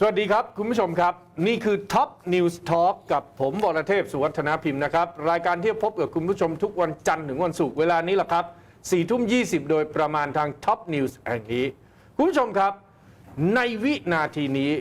สวัสดีครับ คุณผู้ชมครับ นี่คือ Top News Talk กับผมวรเทพสุวัฒนาพิมพ์นะครับ รายการที่พบกับคุณผู้ชมทุกวันจันทร์ถึงวันศุกร์เวลานี้แหละครับ4ทุ่ม20โดยประมาณทาง Top News แห่งนี้ คุณผู้ชมครับ ในวินาทีนี้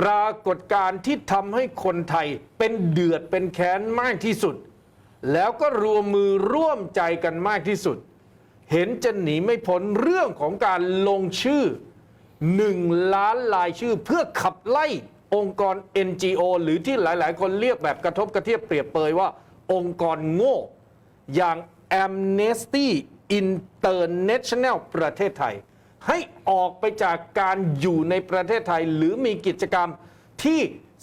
ปรากฏการณ์ที่ทำให้คนไทยเป็นเดือดเป็นแค้นมากที่สุด แล้วก็รวมมือร่วมใจกันมากที่สุด เห็นจะหนีไม่พ้นเรื่องของการลงชื่อ 1 ล้านลายชื่อเพื่อขับไล่องค์กร NGO หรือที่หลาย ๆ คนเรียกแบบกระทบกระเทียบเปรียบเปยว่า องค์กรโง่ อย่าง Amnesty International ประเทศไทย ให้ออกไปจากการอยู่ในประเทศไทย หรือมีกิจกรรมที่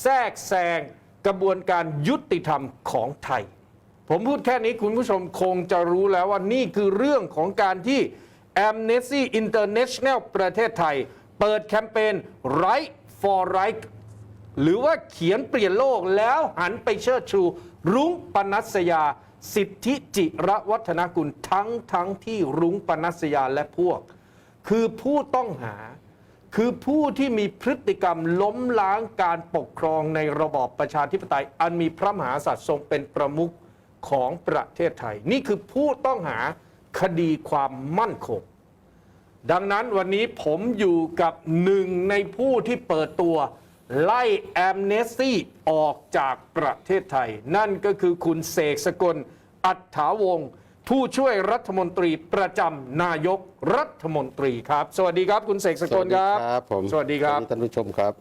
แทรกแซงกระบวนการยุติธรรมของไทย ผมพูดแค่นี้คุณผู้ชมคงจะรู้แล้วว่านี่คือเรื่องของการที่ Amnesty International ประเทศไทย เปิดแคมเปญ Right for Right หรือว่าเขียนเปลี่ยนโลกแล้วหันไปเชิดชู รุ้งปนัสยา สิทธิจิระวัฒนกุลทั้งทั้งที่รุ้งปนัสยาและพวก คือผู้ต้องหา คือผู้ที่มีพฤติกรรมล้มล้างการปกครองในระบอบประชาธิปไตย อันมีพระมหากษัตริย์ทรงเป็นประมุขของประเทศไทย นี่คือผู้ต้องหาคดีความมั่นคง ดังนั้นวันนี้ผมอยู่กับหนึ่งในผู้ที่เปิดตัว ไล่แอมเนสตี้ออกจากประเทศไทย นั่นก็คือคุณเสกสกล อัฏฐาวงศ์ผู้ช่วยรัฐมนตรีประจำนายกรัฐมนตรีครับ สวัสดีครับ คุณเสกสกลครับครับผมสวัสดีครับ ท่านผู้ชมครับ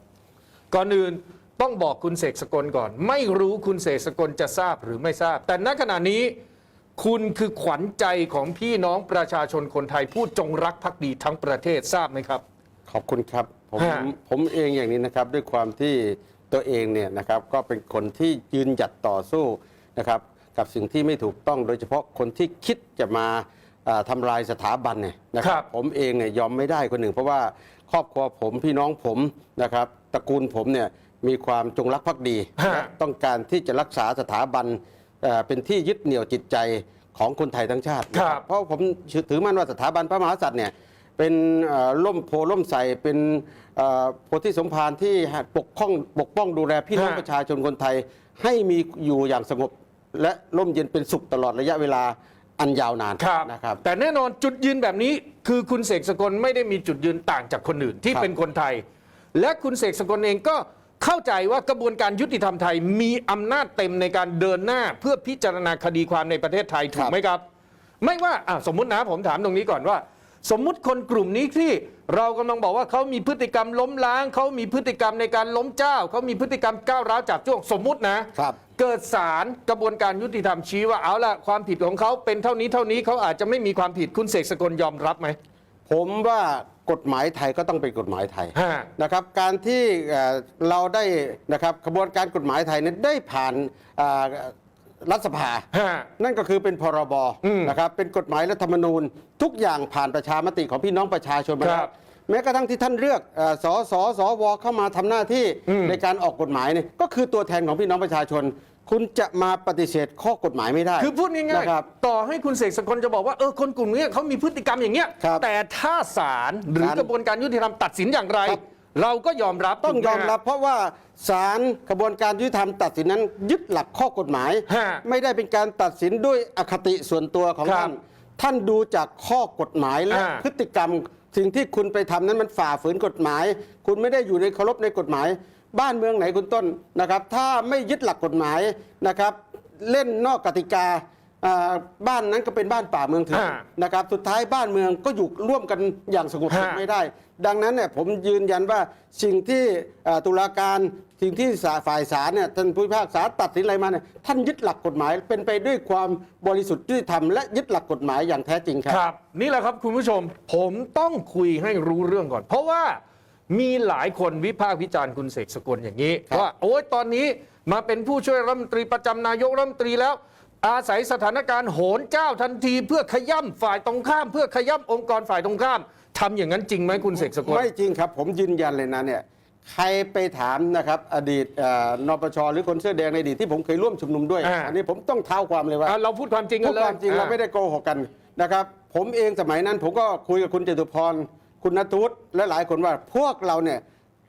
ก่อนอื่นต้องบอกคุณเสกสกลก่อน ไม่รู้คุณเสกสกลจะทราบหรือไม่ทราบ แต่ณขณะนี้ คุณคือขวัญใจของพี่น้องประชาชนคนไทย ผู้จงรักภักดีทั้งประเทศทราบไหมครับ ขอบคุณครับ ผมฮะ ผมเองอย่างนี้นะครับด้วยความที่ตัวเองเนี่ยนะครับก็เป็นคนที่ยืนหยัดต่อสู้นะครับกับสิ่งที่ไม่ถูกต้องโดยเฉพาะคนที่คิดจะมาอ่าทำลายสถาบันเนี่ยนะคครัรับ บ ผมเองเนี่ยยอมไม่ได้คนหนึ่ง เพราะว่าครอบครัวผมพี่น้องผมนะครับตระกูลผมเนี่ยมีความจงรักภักดีฮะ และต้องการที่จะรักษาสถาบันเอ่อเป็นที่ยึดเหนี่ยวจิตใจของคนไทยทั้งชาตินะเพราะผมถือมั่นว่าสถาบันพระมหากษัตริย์เนี่ยเป็นเอ่อล่มโพล่มใสเป็นเอ่อโพธิสมภารที่ปกป้องปกป้องดูแลพี่น้องฮะ ประชาชนคนไทยให้มีอยู่อย่างสงบ และร่มเย็นเป็นสุขตลอดระยะเวลาอันยาวนานครับ นะครับ แต่แน่นอนจุดยืนแบบนี้ คือคุณเสกสกลไม่ได้มีจุดยืนต่างจากคนอื่นที่ครับเป็นคนไทย และคุณเสกสกลเองก็ เข้าใจว่ากระบวนการยุติธรรมไทยมีอำนาจเต็มในการเดินหน้าเพื่อพิจารณาคดีความในประเทศไทยถูกไหมครับ ไม่ว่าอะสมมุตินะผมถามตรงนี้ก่อนว่า สมมุติคนกลุ่มนี้ที่เรากำลังบอกว่าเขามีพฤติกรรมล้มล้างเขามีพฤติกรรมในการล้มเจ้าเขามีพฤติกรรมก้าวร้าวจับจ้วงสมมุตินะครับเกิดศาลกระบวนการยุติธรรมชี้ว่าเอาละความผิดของเขาเป็นเท่านี้เท่านี้เขาอาจจะไม่มีความผิดคุณเสกสกลยอมรับไหมผมว่า กฎหมายไทยก็ต้องเป็นกฎหมายไทยฮะ นะครับการที่เอ่อเราได้นะครับกระบวนการกฎหมายไทยเนี่ยได้ผ่านอ่ารัฐสภา ฮะ นั่นก็คือเป็นพรบอืมนะครับเป็นกฎหมายรัฐธรรมนูญ ทุกอย่างผ่านประชามติของพี่น้องประชาชนมาคแล้รัวบแม้กระทั่งที่ท่านเลือกเอ่อสสสวเข้ามาทำหน้าที่อืมในการออกกฎหมายเนี่ยก็คือตัวแทนของพี่น้องประชาชน คุณจะมาปฏิเสธข้อกฎหมายไม่ได้ คือพูดง่ายนะครับๆต่อให้คุณเสกสกลจะบอกว่าเออคนกลุ่มนี้เขามีพฤติกรรมอย่างเงี้ยครับแต่ถ้าศาลหรือศาลกระบวนการยุติธรรมตัดสินอย่างไร ครับ เราก็ยอมรับต้องถูกไหยอมรับฮะ เพราะว่าศาลกระบวนการยุติธรรมตัดสินนั้น ยึดหลักข้อกฎหมาย ฮะไม่ได้เป็นการตัดสินด้วยอคติส่วนตัวของครับท่านท่านดูจากข้อกฎหมายและอ่าพฤติกรรม สิ่งที่คุณไปทำนั้นมันฝ่าฝืนกฎหมาย คุณไม่ได้อยู่ในเคารพในกฎหมาย บ้านเมืองไหนคุณต้นนะครับ ถ้าไม่ยึดหลักกฎหมายนะครับ เล่นนอกกติกาอ่าบ้านนั้นก็เป็นบ้านป่าเมืองเถื่อนฮะนะครับ สุดท้ายบ้านเมืองก็อยู่ร่วมกันอย่างสงบสุขฮะ ไม่ได้ ดังนั้นเนี่ยผมยืนยันว่าสิ่งที่เอ่อตุลาการสิ่งที่ศาฝ่ายศาลเนี่ยท่านผู้พิพากษาตัดสินอะไรมาเนี่ยท่านยึดหลักกฎหมาย เป็นไปด้วยความบริสุทธิ์ยุติธรรมและยึดหลักกฎหมายอย่างแท้จริงครับ ครับ นี่แหละครับคุณผู้ชมผมต้องคุยให้รู้เรื่องก่อน เพราะว่า มีหลายคนวิพากษ์วิจารณ์คุณเสกสกลอย่างนี้ครับว่าโอ้ยตอนนี้มาเป็นผู้ช่วยรัฐมนตรีประจำนายกรัฐมนตรีแล้ว อาศัยสถานการณ์โหนเจ้าทันที เพื่อขย่ำฝ่ายตรงข้าม เพื่อขย่ำองค์กรฝ่ายตรงข้ามทำอย่างนั้นจริงไหมคุณเสกสกลไม่จริงครับ ผมยืนยันเลยนะเนี่ยใครไปถามนะครับอดีตเอ่อนปชหรือคนเสื้อแดงในอดีตที่ผมเคยร่วมชุมนุมด้วยอ่าอันนี้ผมต้องเท้าความเลยว่าอะเราพูดความจริงกัพูนดเลยความจริงเราไม่ได้โกหกกันนะครับผมเองสมัยนั้นผมก็คุยกับคุณจตุพร คุณนทุศและหลายคนว่าพวกเราเนี่ย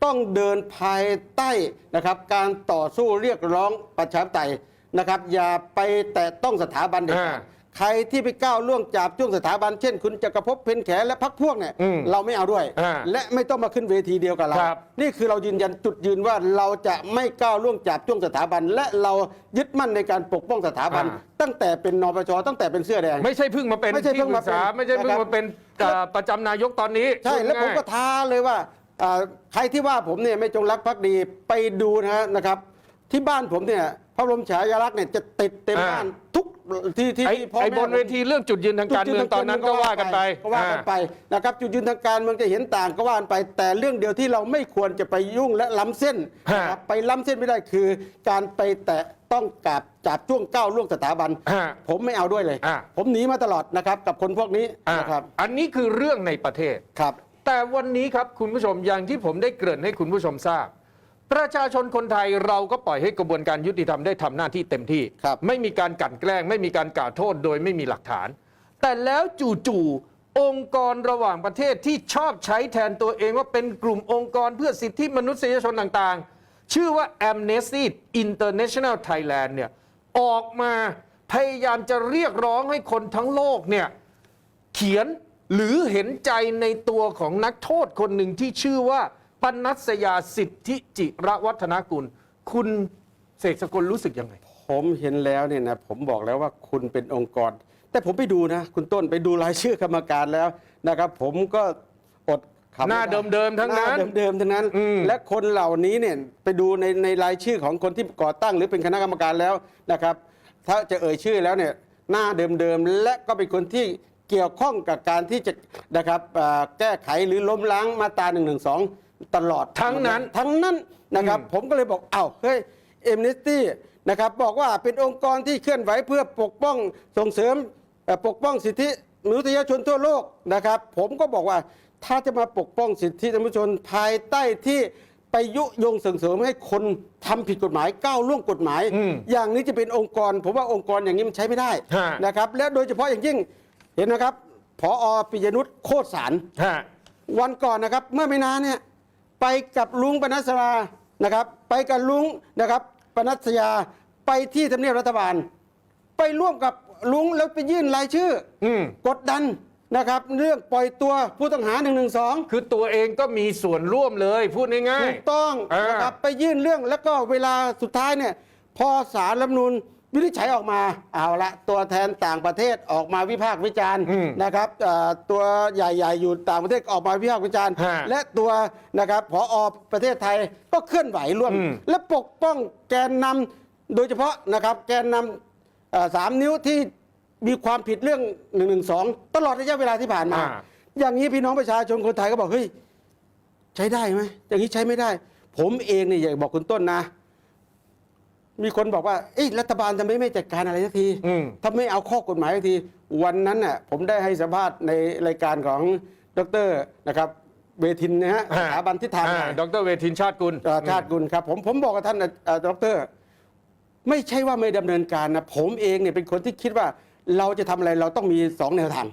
ต้องเดินภายใต้นะครับ การต่อสู้เรียกร้องประชาธิปไตยนะครับ อย่าไปแตะต้องสถาบันเด็ดขาด ใครที่ไปก้าวล่วงจับจ้วงสถาบันเช่น คุณจักรภพเพนแขและพักพวกเนี่ยอืมเราไม่เอาด้วยอ่าและไม่ต้องมาขึ้นเวทีเดียวกับเราครับนี่คือเรายืนยันจุดยืนว่าเราจะไม่ก้าวล่วงจับจ้วงสถาบัน และเรายึดมั่นในการปกป้องสถาบันอ่าตั้งแต่เป็นนปชตั้งแต่เป็นเสื้อแดงไม่ใช่เพิ่งมาเป็นไม่ใช่ที่เพิ่งปรึมากเป็นษาไม่ใช่เพิ่งนะครับมาเป็นเอ่อประจำนายกตอนนี้ใช่แล้วผมพูดก็ง่ายท้าเลยว่าอ่าใครที่ว่าผมเนี่ยไม่จงรักภักดีไปดูนะฮะนะครับ ที่บ้านผมเนี่ยพระบรมฉายาลักษณ์เนี่ยจะติดเต็มอ่าบ้าน ทุกที่ที่ไอ้ที่พ่อไอ้แม่บนเวทีเรื่องจุดยืนทางการเมืองตอนนั้นก็ว่ากันไปก็ว่ากันไปนะครับจุดยืนทางการเมืองจะเห็นต่างก็ว่ากันไป แต่เรื่องเดียวที่เราไม่ควรจะไปยุ่งและล้ำเส้นฮะนะครับไปล้ำเส้นไม่ได้คือ การไปแตะต้องกับจับจ้วงก้าวล่วงสถาบันฮะผมไม่เอาด้วยเลย อ่าผมหนีมาตลอดนะครับกับคนพวกนี้อะนะครับอันนี้คือเรื่องในประเทศ ครับ แต่วันนี้ครับคุณผู้ชมอย่างที่ผมได้เกริ่นให้คุณผู้ชมทราบ ประชาชนคนไทยเราก็ปล่อยให้กระบวนการยุติธรรมได้ทำหน้าที่เต็มที่ ครับ ไม่มีการกลั่นแกล้ง ไม่มีการกล่าวโทษโดยไม่มีหลักฐาน แต่แล้วจู่ๆองค์กรระหว่างประเทศที่ชอบใช้แทนตัวเองว่าเป็นกลุ่มองค์กรเพื่อสิทธิมนุษยชนต่างๆ ชื่อว่า Amnesty International Thailand เนี่ยออกมาพยายามจะเรียกร้องให้คนทั้งโลกเนี่ยเขียนหรือเห็นใจในตัวของนักโทษคนหนึ่งที่ชื่อว่า ปนัสยาสิทธิจิระวัฒนกุล คุณเสกสกลรู้สึกยังไง ผมเห็นแล้วเนี่ยนะผมบอกแล้วว่าคุณเป็นองค์กร แต่ผมไปดูนะ คุณต้นไปดูรายชื่อกรรมการแล้วนะครับ ผมก็อดขำไหน้าเดิมๆทั้งนั้นหาเดิมๆทั้งนั้น อืม และคนเหล่านี้เนี่ยไปดูในในรายชื่อของคนที่ก่อตั้งหรือเป็นคณะกรรมการแล้วนะครับ ถ้าจะเอ่ยชื่อแล้วเนี่ยหน้าเดิมๆและก็เป็นคนที่เกี่ยวข้องกับการที่จะนะครับอ่าแก้ไขหรือล้มล้างมาตรา1นึ ตลอดทั้งนั้นทั้งนั้นนะครับอืมผมก็เลยบอกอ้าวเฮ้ยเอมเนสตี้นะครับบอกว่าเป็นองค์กรที่เคลื่อนไหวเพื่อปกป้องส่งเสริมเอ่อปกป้องสิทธิมนุษยชนทั่วโลกนะครับ ผมก็บอกว่าถ้าจะมาปกป้องสิทธิมนุษยชนภายใต้ที่ไปยุยงส่งเสริมให้คนทำผิดกฎหมายก้าวล่วงกฎหมายอืมอย่างนี้จะเป็นองค์กร ผมว่าองค์กรอย่างนี้มันใช้ไม่ได้ฮะนะครับ และโดยเฉพาะอย่างยิ่งเห็นนะครับพอปิยนุชโคตรสารฮะวันก่อนนะครับ เมื่อไม่นานเนี่ย ไปกับลุงปนัสรานะครับ ไปกับลุงนะครับปนัสยาไปที่ทำเนียบรัฐบาล ไปร่วมกับลุงแล้วไปยื่นรายชื่อออืมกดดันนะครับ เรื่องปล่อยตัวผู้ต้องหา1นึคือตัวเองก็มีส่วนร่วมเลยพูดง่ายถูกต้องอ่านนะครับไปยื่นเรื่องแล้วก็เวลาสุดท้ายเนี่ยพอสารรัฐธรรมนูญ วินิจฉัยออกมาเอาละตัวแทนต่างประเทศออกมาวิพากษ์วิจารณ์อืมนะครับเอ่อตัวใหญ่ๆอยู่ต่างประเทศออกมาวิพากษ์วิจารณ์ ฮะและตัวนะครับผอประเทศไทยก็เคลื่อนไหวร่วม อืมและปกป้องแกนนำโดยเฉพาะนะครับแกนนำเอ่อสามนิ้วที่มีความผิดเรื่อง1นึตลอดระยะเวลาที่ผ่านมา อ่า อย่างนี้พี่น้องประชาชนคนไทยก็บอกเฮ้ย ใช้ได้ไหมอย่างนี้ใช้ไม่ได้ ผมเองเนี่ยอยากบอกคุณต้นนะ มีคนบอกว่าเอ้ยรัฐบาลทำไมไม่จัดการอะไรสักทีอืม ทำไมเอาข้อกฎหมายสักที วันนั้นน่ะผมได้ให้สัมภาษณ์ในรายการของดรนะครับเวทินนะฮะสถาบันทิศทางอ่าใหม่ดรเวทินชาติกุลเอ่อชาติกุลครับ ผมผมบอกกับท่านเอ่อดร ไม่ใช่ว่าไม่ดำเนินการนะผมเองเนี่ยเป็นคนที่คิดว่าเราจะทำอะไรเราต้องมีสองแนวทาง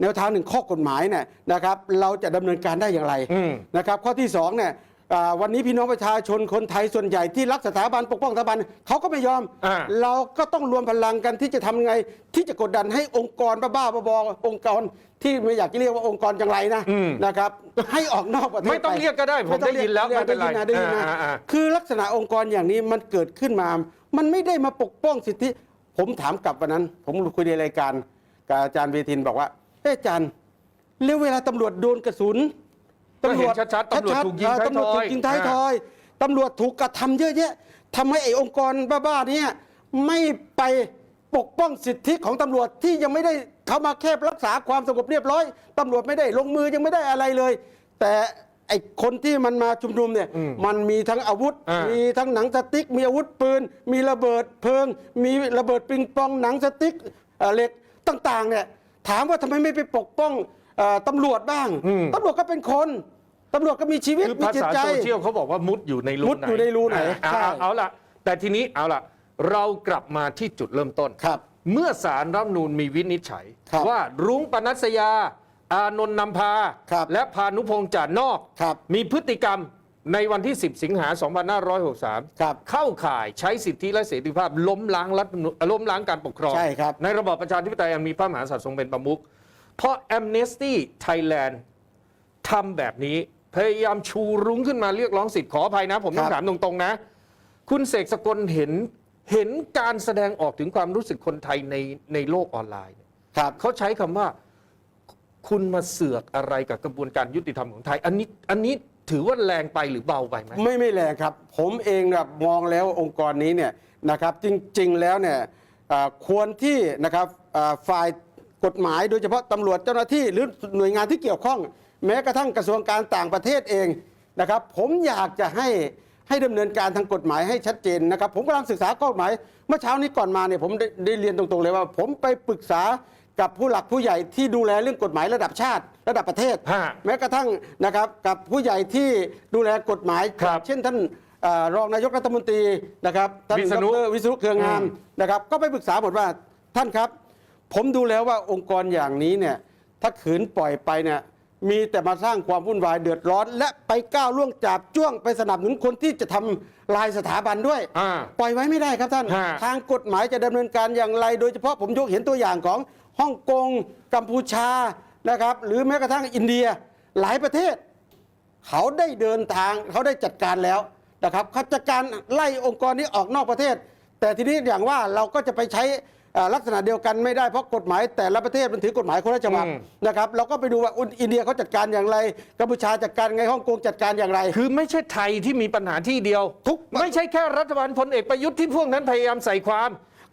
แนวทางหนึ่งข้อกฎหมายเนี่ยนะครับ เราจะดำเนินการได้อย่างไรอืม นะครับ ข้อที่สองเนี่ยอ่า วันนี้พี่น้องประชาชนคนไทยส่วนใหญ่ที่รักสถาบันปกป้องสถาบันเขาก็ไม่ยอม อ่า เราก็ต้องรวมพลังกันที่จะทำไง ที่จะกดดันให้องค์กรบ้าๆบอๆองค์กรที่ไม่อยากจะเรียกว่าองค์กรจังไรนะอืมนะครับ ให้ออกนอกประเทศไม่ต้องปเรียกก็ได้ผมม่ต้องได้ยินแล้วเรีกไม่เป็นไรด้ยิะได้ยินนะอ่าอ่าอ่า คือลักษณะองค์กรอย่างนี้มันเกิดขึ้นมา มันไม่ได้มาปกป้องสิทธิ ผมถามกลับวันนั้น ผมคุยในรายการกับอาจารย์เวทินบอกว่าเอ้อาจารย์แล้วเวลาตำรวจโดนกระสุน ก็เห็นชัดๆตำรวจถูกยิงเออท้ายตำรวจทอยถูกยิงท้ายทอยตำรวจถูกกระทำเยอะแยะทำให้ไอ้องค์กรบ้าๆเนี่ยไม่ไปปกป้องสิทธิของตำรวจที่ยังไม่ได้เขามาแค่รักษาความสงบเรียบร้อยตำรวจไม่ได้ลงมือยังไม่ได้อะไรเลย แต่ไอ้คนที่มันมาชุมนุมเนี่ย อืมมันมีทั้งอาวุธ อ่ามี มีทั้งหนังสติ๊ก มีอาวุธปืน มีระเบิดเพลิง มีระเบิดปิงปองหนังสติ๊กเอ่อเหล็กต่างๆเนี่ยถามว่าทำไมไม่ไปปกป้อง เอ่อตำรวจบ้างอืม ตำรวจก็เป็นคนตำรวจก็มีชีวิตคือมีภาจิตษาใจ โซเชียลเขาบอกว่ามุดอยู่ในรูมุดอยู่ในรูไหนอ่าใช่เอาเอาละแต่ทีนี้เอาละเรากลับมาที่จุดเริ่มต้น ครับ เมื่อสารรัฐธรรมนูญมีวินิจฉัย ครับว่ารุ้งปนัสยา อานนท์นำพา ครับและพานุพงษ์จาดนอก ครับ มีพฤติกรรมในวันที่ 10 สิงหา 2563 ครับ เข้าข่ายใช้สิทธิและเสรีภาพล้มล้างรัฐธรรมนูญล้มล้างการปกครองใช่ครับในระบอบประชาธิปไตยอันมีพระมหากษัตริย์ทรงเป็นประมุข เพราะ Amnesty Thailand ทำแบบนี้ พยายามชูรุ้งขึ้นมาเรียกร้องสิทธิ์ขออภัยนะ ผมต้องครับถามตรงๆนะ คุณเสกสกลเห็นเห็นการแสดงออกถึงความรู้สึกคนไทยในในโลกออนไลน์ครับ เขาใช้คำว่าคุณมาเสือกอะไรกับกระบวนการยุติธรรมของไทย อันนี้อันนี้ถือว่าแรงไปหรือเบาไปไหม ไม่ไม่แรงครับ ผมเองนะมองแล้วองค์กรนี้เนี่ยนะครับจริงๆแล้วเนี่ยอ่าควรที่นะครับอ่าฝ่าย กฎหมายโดยเฉพาะตำรวจเจ้าหน้าที่หรือหน่วยงานที่เกี่ยวข้อง แม้กระทั่งกระทรวงการต่างประเทศเองนะครับ ผมอยากจะให้ให้ดำเนินการทางกฎหมายให้ชัดเจนนะครับ ผมกำลังศึกษากฎหมาย เมื่อเช้านี้ก่อนมาเนี่ยผมได้ได้เรียนตรงๆเลยว่า ผมไปปรึกษากับผู้หลักผู้ใหญ่ที่ดูแลเรื่องกฎหมายระดับชาติ ระดับประเทศ ฮะแม้กระทั่งนะครับกับผู้ใหญ่ที่ดูแลกฎหมาย ครับเช่นท่านเอ่อรองนายกรัฐมนตรีนะครับท่านวิษณุ ดรวิศนุเครืองามอืมนะครับ ก็ไปปรึกษาหมดว่าท่านครับ ผมดูแล้วว่าองค์กรอย่างนี้เนี่ยถ้าขืนปล่อยไปเนี่ยมีแต่มาสร้างความวุ่นวายเดือดร้อน และไปก้าวล่วงจับจ้วงไปสนับสนุนคนที่จะทำลายสถาบันด้วย อ่า ปล่อยไว้ไม่ได้ครับท่าน ฮะ ทางกฎหมายจะดำเนินการอย่างไร โดยเฉพาะผมยกเห็นตัวอย่างของฮ่องกง กัมพูชานะครับ หรือแม้กระทั่งอินเดียหลายประเทศ เขาได้เดินทางเขาได้จัดการแล้วนะครับเขาจัดการไล่องค์กรนี้ออกนอกประเทศ แต่ทีนี้อย่างว่าเราก็จะไปใช้เอ่อ ลักษณะเดียวกันไม่ได้เพราะกฎหมายแต่ละประเทศมันถือกฎหมายคนละฉบับอืมนะครับเราก็ไปดูว่าอุอินเดียเขาจัดการอย่างไรกัมพูชาจัดการไงฮ่องกงจัดการอย่างไร คือไม่ใช่ไทยที่มีปัญหาที่เดียวทุกไม่ใช่แค่รัฐบาลพลเอกประยุทธ์ที่พวกนั้นพยายามใส่ความ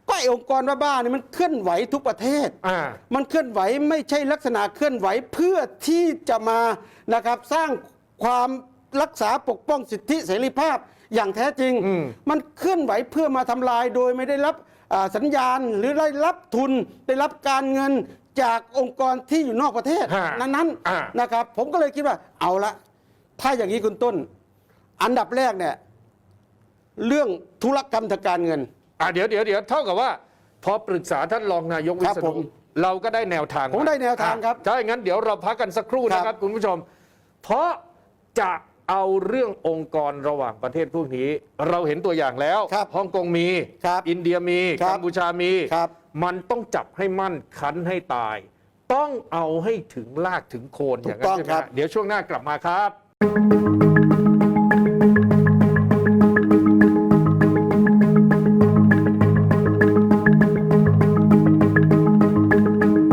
ก็ไอ้องค์กรบ้าๆนี่มันเคลื่อนไหวทุกประเทศอ่ามันเคลื่อนไหวไม่ใช่ลักษณะเคลื่อนไหวเพื่อที่จะมานะครับสร้างความรักษาปกป้องสิทธิเสรีภาพ อย่างแท้จริงอืมมันเคลื่อนไหวเพื่อมาทำลายโดยไม่ได้รับอ่าสัญญาณหรือได้รับทุนได้รับการเงินจากองค์กรที่อยู่นอกประเทศฮะนั้นอ่าๆนะครับ ผมก็เลยคิดว่าเอาละ ถ้าอย่างนี้คุณต้น อันดับแรกเนี่ย เรื่องธุรกรรมทางการเงินอะเดี๋ยวเดี๋ยวเดี๋ยวเท่ากับว่า พอปรึกษาท่านรองนายกวิครับษผณุมเราก็ได้แนวทางผมได้แนวทางครับอะถ้าอย่างนั้นเดี๋ยวเราพักกันสักครู่นะคครัรับบคุณผู้ชม เพราะจะ เอาเรื่ององค์กรระหว่างประเทศพวกนี้ เราเห็นตัวอย่างแล้วครับฮ่องกงมี ครับอินเดียมีครับกัมพูชามี ครับ มันต้องจับให้มั่นคันให้ตาย ต้องเอาให้ถึงลากถึงโคนอย่างนั้นถูกต้องใช่ไหมครับฮะเดี๋ยวช่วงหน้ากลับมาครับ